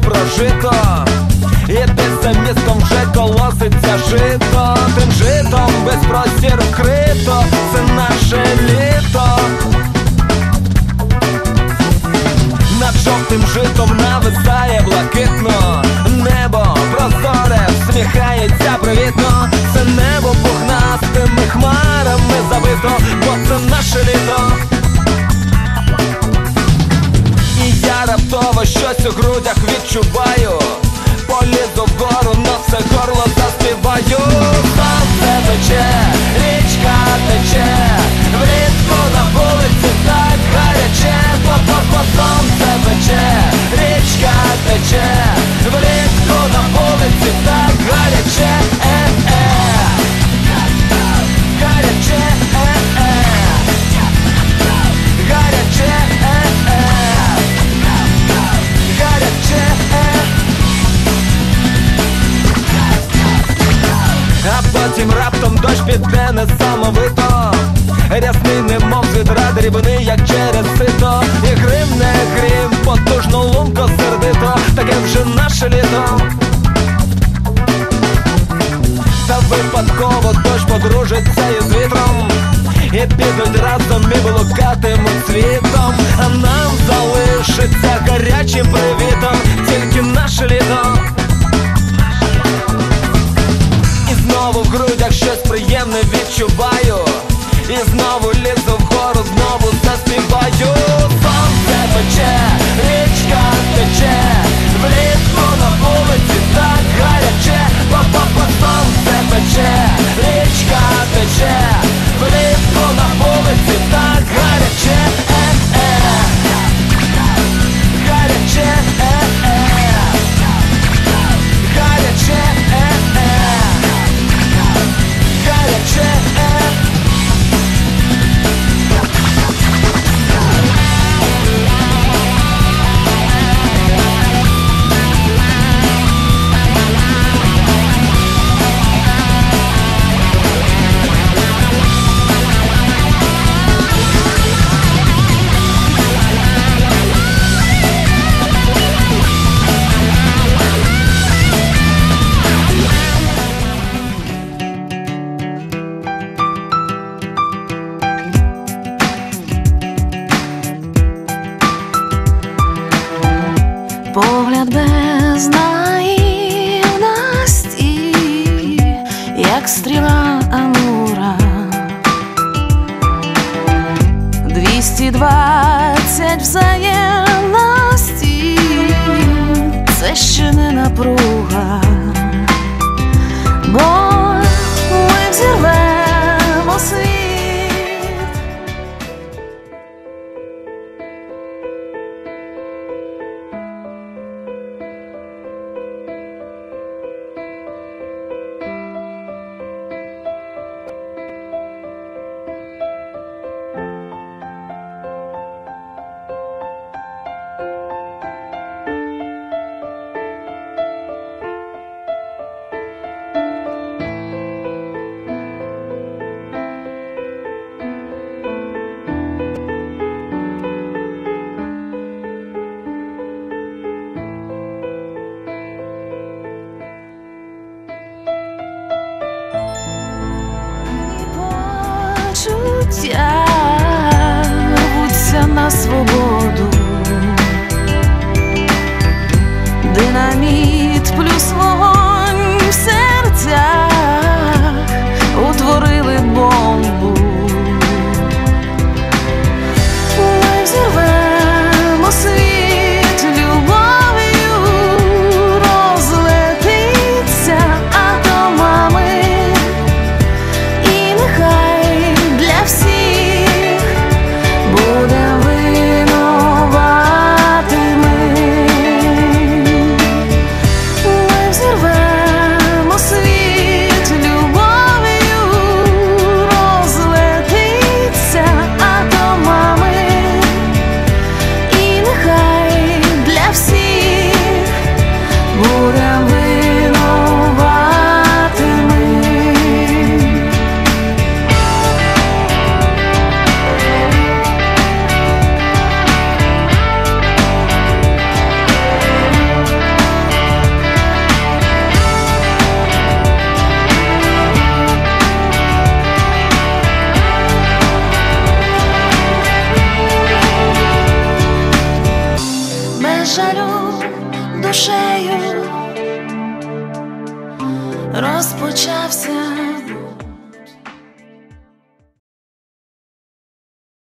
прожито І десь за містом вже колоситься жито. Тим житом весь простір вкрито. Це наше літо. Над жовтим житом грудях Потім раптом дощ піде несамовито. Рясний немов з відра дрібний, як через сито. І грим не грім, потужно лунко сердито. Таке вже наше літо. Та випадково дощ подружиться із вітром. І підуть разом і блукатимуть світом. А нам залишиться гарячим привітом Погляд без наївності, як стріла Амура. Двісті двадцять взаємності, це ще не напруга, свободу. душею розпочався.